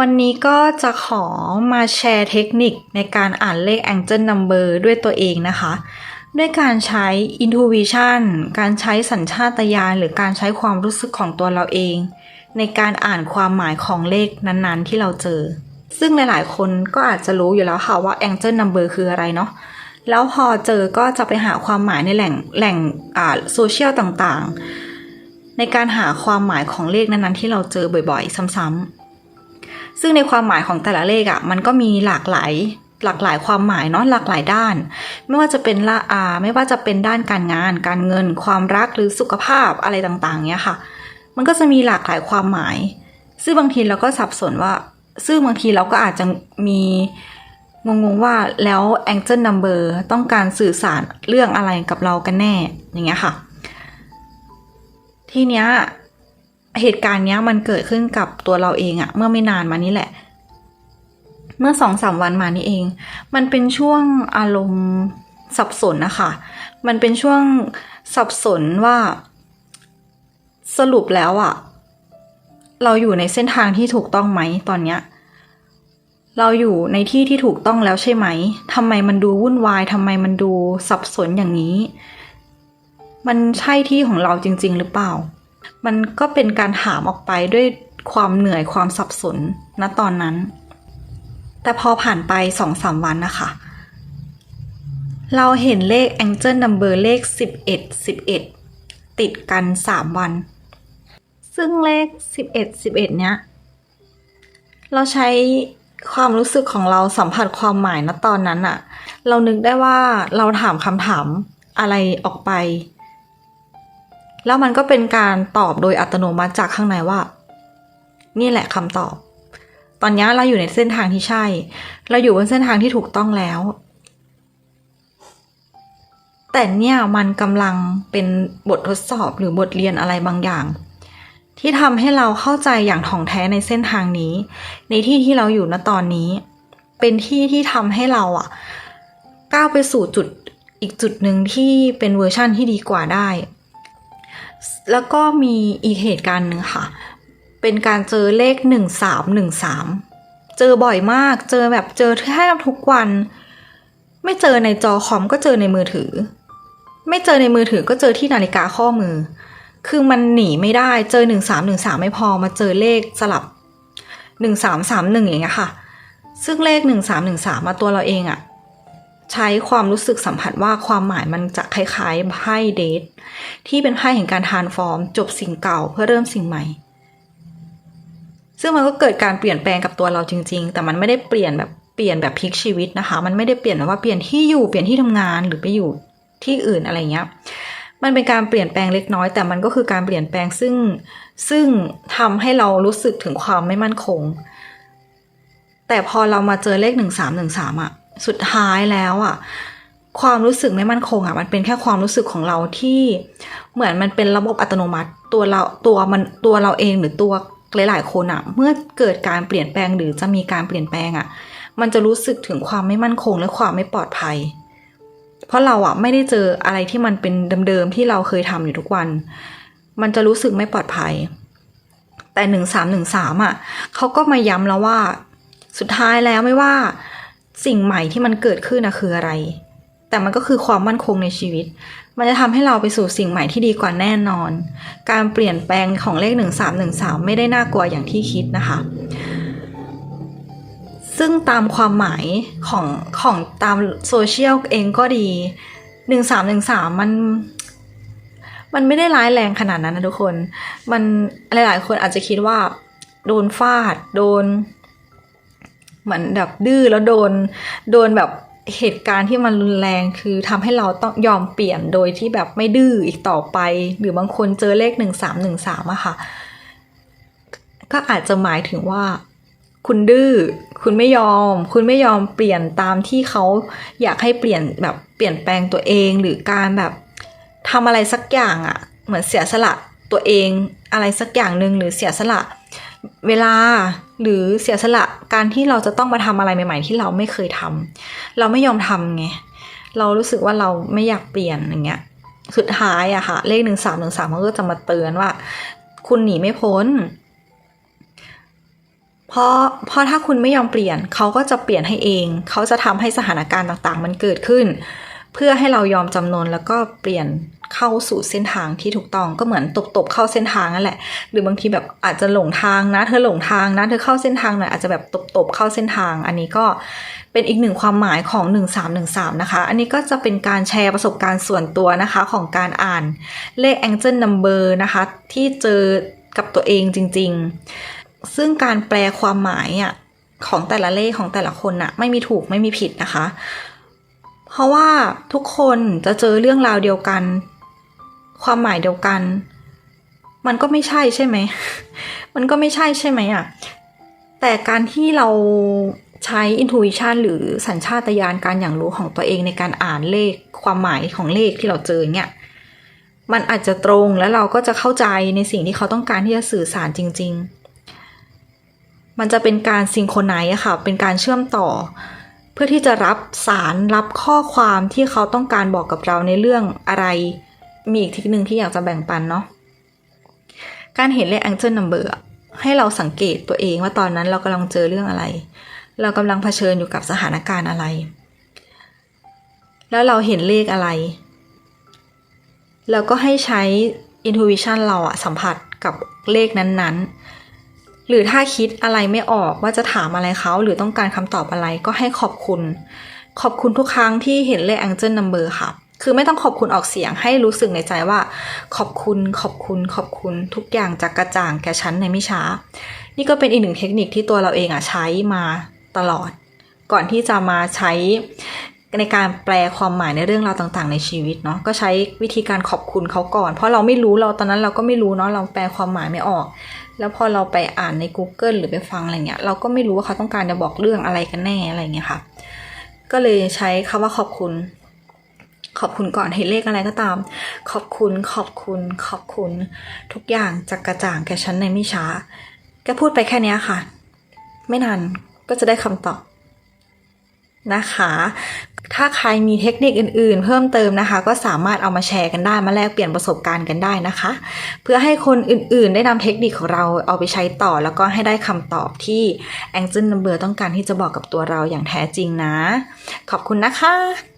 วันนี้ก็จะขอมาแชร์เทคนิคในการอ่านเลข Angel Number ด้วยตัวเองนะคะ ด้วยการใช้ Intuition การใช้สัญชาตญาณหรือการใช้ความรู้สึกของตัวเราเอง ในการอ่านความหมายของเลขนั้นๆ ที่เราเจอ ซึ่งหลายๆ คนก็อาจจะรู้อยู่แล้วค่ะว่า Angel Number คืออะไรเนาะแล้วพอเจอก็จะไปหาความหมายในแหล่งแหล่งอ่าโซเชียลต่างๆ ในการหาความหมายของเลขนั้นๆ ที่เราเจอบ่อยๆ ซ้ำๆ ซึ่งในความหมายของแต่ละเลขอะ่ะมันก็มีหลากหลายหลากหลายความหมายเนาะหลากหลายด้าน ไม่ว่าจะเป็นละอ่าไม่ว่าจะเป็นด้านการงาน การเงิน ความรักหรือสุขภาพอะไรต่างๆเนี้ยค่ะ มันก็จะมีหลากหลายความหมาย ซึ่งบางทีเราก็สับสนว่า ซึ่งบางทีเราก็อาจจะมีงงๆว่าแล้ว Angel Number ต้องการสื่อสารเรื่องอะไรกับเรากันแน่อย่างเงี้ยค่ะ ทีเนี้ย เหตุการณ์เนี้ยมันเกิดขึ้นกับตัวเราเองอะเมื่อไม่นานมานี้แหละ เมื่อสองสามวันมานี้เอง มันเป็นช่วงอารมณ์สับสนนะคะ มันเป็นช่วงสับสนว่าสรุปแล้วอะเราอยู่ในเส้นทางที่ถูกต้องไหมตอนเนี้ยเราอยู่ในที่ที่ถูกต้องแล้วใช่ไหม ทำไมมันดูวุ่นวาย ทำไมมันดูสับสนอย่างนี้ มันใช่ที่ของเราจริง ๆ หรือเปล่า มันก็เป็นการถามออกไปด้วยความเหนื่อยความสับสนณตอนนั้น แต่พอผ่านไปสองสามวันนะคะ เราเห็นเลข Angel Number เลข 11 11 ติดกัน 3 วัน ซึ่งเลข 11 11 เนี้ย เราใช้ความรู้สึกของเราสัมผัสความหมายณตอนนั้นอะเรานึกได้ว่าเราถามคำถามอะไรออกไป แล้วมันก็เป็นการตอบโดยอัตโนมัติจากข้างในว่า นี่แหละคำตอบ ตอนนี้เราอยู่ในเส้นทางที่ใช่ เราอยู่บนเส้นทางที่ถูกต้องแล้ว แต่เนี่ยมันกำลังเป็นบททดสอบหรือบทเรียนอะไรบางอย่าง ที่ทำให้เราเข้าใจอย่างถ่องแท้ในเส้นทางนี้ ในที่ที่เราอยู่ณตอนนี้ เป็นที่ที่ทำให้เราอะก้าวไปสู่จุดอีกจุดหนึ่งที่เป็นเวอร์ชั่นที่ดีกว่าได้ แล้วก็มีอีกเหตุการณ์หนึ่งค่ะ เป็นการเจอเลขหนึ่งสามหนึ่งสามเจอบ่อยมาก เจอแบบเจอแทบทุกวัน ไม่เจอในจอคอมก็เจอในมือถือ ไม่เจอในมือถือก็เจอที่นาฬิกาข้อมือ คือมันหนีไม่ได้เจอหนึ่งสามหนึ่งสามไม่พอมาเจอเลขสลับหนึ่งสามสามหนึ่งอย่างเงี้ยค่ะ ซึ่งเลขหนึ่งสามหนึ่งสามมาตัวเราเองอะ ใช้ความรู้สึกสัมผัสว่าความหมายมันจะคล้ายๆไพ่เดทที่เป็นไพ่แห่งการทานฟอร์ม จบสิ่งเก่าเพื่อเริ่มสิ่งใหม่ ซึ่งมันก็เกิดการเปลี่ยนแปลงกับตัวเราจริง ๆ แต่มันไม่ได้เปลี่ยนแบบเปลี่ยนแบบพลิกชีวิตนะคะ มันไม่ได้เปลี่ยนว่าเปลี่ยนที่อยู่เปลี่ยนที่ทำงานหรือไปอยู่ที่อื่นอะไรเงี้ย มันเป็นการเปลี่ยนแปลงเล็กน้อย แต่มันก็คือการเปลี่ยนแปลงซึ่งซึ่งทำให้เรารู้สึกถึงความไม่มั่นคง แต่พอเรามาเจอเลขหนึ่งสามหนึ่งสามอะ สุดท้ายแล้วอะความรู้สึกไม่มั่นคงอะมันเป็นแค่ความรู้สึกของเราที่เหมือนมันเป็นระบบอัตโนมัติตัวเราตัวมันตัวเราเองหรือตัวหลายๆคนอะ เมื่อเกิดการเปลี่ยนแปลงหรือจะมีการเปลี่ยนแปลงอะ มันจะรู้สึกถึงความไม่มั่นคงและความไม่ปลอดภัย เพราะเราอะไม่ได้เจออะไรที่มันเป็นเดิมๆที่เราเคยทำอยู่ทุกวัน มันจะรู้สึกไม่ปลอดภัย แต่หนึ่งสามหนึ่งสามอะเขาก็มาย้ำแล้วว่า สุดท้ายแล้วไม่ว่า สิ่งใหม่ที่มันเกิดขึ้นนะคืออะไร แต่มันก็คือความมั่นคงในชีวิต มันจะทำให้เราไปสู่สิ่งใหม่ที่ดีกว่าแน่นอน การเปลี่ยนแปลงของเลขหนึ่งสามหนึ่งสามไม่ได้น่ากลัวอย่างที่คิดนะคะ ซึ่งตามความหมายของของตามโซเชียลเองก็ดีหนึ่งสามหนึ่งสามมันมันไม่ได้ร้ายแรงขนาดนั้นนะทุกคน มันหลายๆ คนอาจจะคิดว่า โดนฟาด โดน เหมือนแบบดื้อแล้วโดนโดนแบบเหตุการณ์ที่มันรุนแรงคือทำให้เราต้องยอมเปลี่ยนโดยที่แบบไม่ดื้ออีกต่อไป หรือบางคนเจอเลขหนึ่งสามหนึ่งสามอะค่ะ ก็อาจจะหมายถึงว่า คุณดื้อคุณไม่ยอม คุณไม่ยอมเปลี่ยนตามที่เขาอยากให้เปลี่ยนแบบเปลี่ยนแปลงตัวเองหรือการแบบทำอะไรสักอย่างอะเหมือนเสียสละตัวเองอะไรสักอย่างหนึ่งหรือเสียสละ เวลาหรือเสียสละการที่เราจะต้องมาทำอะไรใหม่ ๆ ที่เราไม่เคยทำเราไม่ยอมทำไงเรารู้สึกว่าเราไม่อยากเปลี่ยนอย่างเงี้ยสุดท้ายอะค่ะ เลขหนึ่งสามหนึ่งสามมันก็จะมาเตือนว่า คุณหนีไม่พ้น เพราะเพราะถ้าคุณไม่ยอมเปลี่ยน เขาก็จะเปลี่ยนให้เอง เขาจะทำให้สถานการณ์ต่างๆ มันเกิดขึ้น เพื่อให้เรายอมจำนนแล้วก็เปลี่ยน เข้าสู่เส้นทางที่ถูกต้องก็เหมือนตบๆเข้าเส้นทางนั่นแหละ หรือบางทีแบบอาจจะหลงทางนะ เธอหลงทางนะเธอเข้าเส้นทางหน่อยอาจจะแบบตบๆเข้าเส้นทาง อันนี้ก็เป็นอีกหนึ่งความหมายของ 1313 นะคะ อันนี้ก็จะเป็นการแชร์ประสบการณ์ส่วนตัวนะคะของการอ่านเลข Angel Number นะคะ ที่เจอกับตัวเองจริง ๆ ซึ่งการแปลความหมายอะของแต่ละเลขของแต่ละคนน่ะไม่มีถูกไม่มีผิดนะคะ เพราะว่าทุกคนจะเจอเรื่องราวเดียวกัน ความหมายเดียวกัน มันก็ไม่ใช่ใช่ไหม มันก็ไม่ใช่ใช่ไหมอะ แต่การที่เราใช้ intuition หรือสัญชาตญาณการอย่างรู้ของตัวเองในการอ่านเลขความหมายของเลขที่เราเจอเนี่ย มันอาจจะตรงแล้วเราก็จะเข้าใจในสิ่งที่เขาต้องการที่จะสื่อสารจริง ๆ มันจะเป็นการซิงโครไนซ์อะค่ะ เป็นการเชื่อมต่อ เพื่อที่จะรับสารรับข้อความที่เขาต้องการบอกกับเราในเรื่องอะไร มีอีกทีหนึ่งที่อยากจะแบ่งปันเนาะการเห็นเลข Angel Number อะให้เราสังเกตตัวเองว่าตอนนั้นเรากำลังเจอเรื่องอะไร เรากำลังเผชิญอยู่กับสถานการณ์อะไร แล้วเราเห็นเลขอะไร แล้วก็ให้ใช้ intuition เราอะสัมผัสกับเลขนั้นๆ หรือถ้าคิดอะไรไม่ออกว่าจะถามอะไรเขาหรือต้องการคำตอบอะไรก็ให้ขอบคุณ ขอบคุณทุกครั้งที่เห็นเลข Angel Number ค่ะ คือไม่ต้องขอบคุณออกเสียงให้รู้สึกในใจว่า ขอบคุณขอบคุณขอบคุณทุกอย่างจะกระจ่างแก่ฉันในไม่ช้า นี่ก็เป็นอีกหนึ่งเทคนิคที่ตัวเราเองอะใช้มาตลอด ก่อนที่จะมาใช้ในการแปลความหมายในเรื่องราวต่างๆ ในชีวิตเนาะก็ใช้วิธีการขอบคุณเขาก่อน เพราะเราไม่รู้เราตอนนั้นเราก็ไม่รู้เนาะเราแปลความหมายไม่ออก แล้วพอเราไปอ่านใน Google หรือไปฟังอะไรเงี้ยเราก็ไม่รู้ว่าเขาต้องการจะบอกเรื่องอะไรกันแน่อะไรเงี้ยค่ะ ก็เลยใช้คำว่าขอบคุณ ขอบคุณก่อนเห็นเลขอะไรก็ตาม ขอบคุณขอบคุณขอบคุณ ทุกอย่างจะกระจ่างแก่ฉันในไม่ช้าแกพูดไปแค่นี้ค่ะ ไม่นานก็จะได้คำตอบนะคะ ถ้าใครมีเทคนิคอื่นๆ เพิ่มเติมนะคะ ก็สามารถเอามาแชร์กันได้มาแลกเปลี่ยนประสบการณ์กันได้นะคะ เพื่อให้คนอื่นๆ ได้นำเทคนิคของเราเอาไปใช้ต่อ แล้วก็ให้ได้คำตอบที่ Angel Number ต้องการที่จะบอกกับตัวเราอย่างแท้จริงนะ ขอบคุณนะคะ